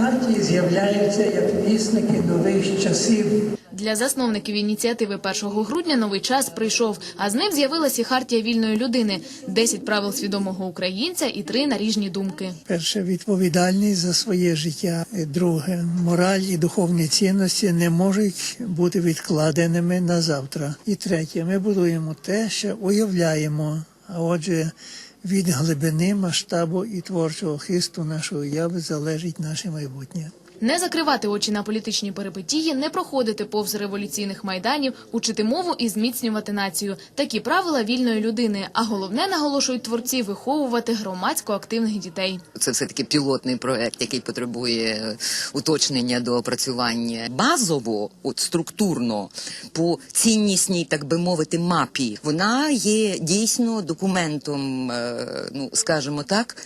Хартії з'являються як вісники нових часів. Для засновників ініціативи 1 грудня новий час прийшов, а з ним з'явилася хартія вільної людини, 10 правил свідомого українця і три наріжні думки. Перше відповідальність за своє життя. Друге, мораль і духовні цінності не можуть бути відкладеними на завтра. І третє, ми будуємо те, що уявляємо. А отже, від глибини, масштабу і творчого хисту нашої уяви залежить наше майбутнє. Не закривати очі на політичні перипетії, не проходити повз революційних майданів, учити мову і зміцнювати націю. Такі правила вільної людини. А головне наголошують творці виховувати громадсько активних дітей. Це все таки пілотний проект, який потребує уточнення до опрацювання. Базово, от структурно, по ціннісній, так би мовити, мапі, вона є дійсно документом, е, ну скажімо так,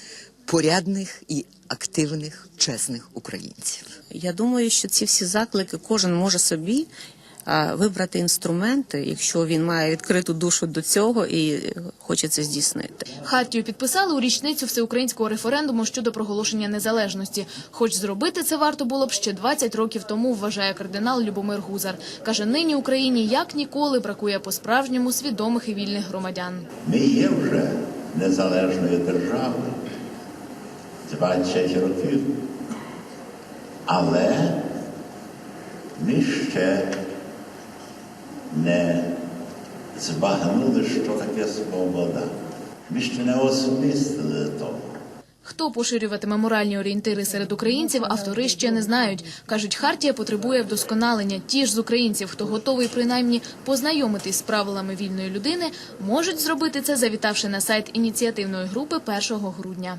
порядних і активних, чесних українців. Я думаю, що ці всі заклики кожен може собі вибрати інструменти, якщо він має відкриту душу до цього і хоче це здійснити. Хартію підписали у річницю всеукраїнського референдуму щодо проголошення незалежності. Хоч зробити це варто було б ще 20 років тому, вважає кардинал Любомир Гузар. Каже, нині Україні як ніколи бракує по-справжньому свідомих і вільних громадян. Ми є вже незалежною державою 20 років. Але ми ще не збагнули, що таке свобода. Ми ще не осмислили того. Хто поширюватиме моральні орієнтири серед українців, автори ще не знають. Кажуть, хартія потребує вдосконалення. Ті ж з українців, хто готовий принаймні познайомитись з правилами вільної людини, можуть зробити це, завітавши на сайт ініціативної групи 1 грудня.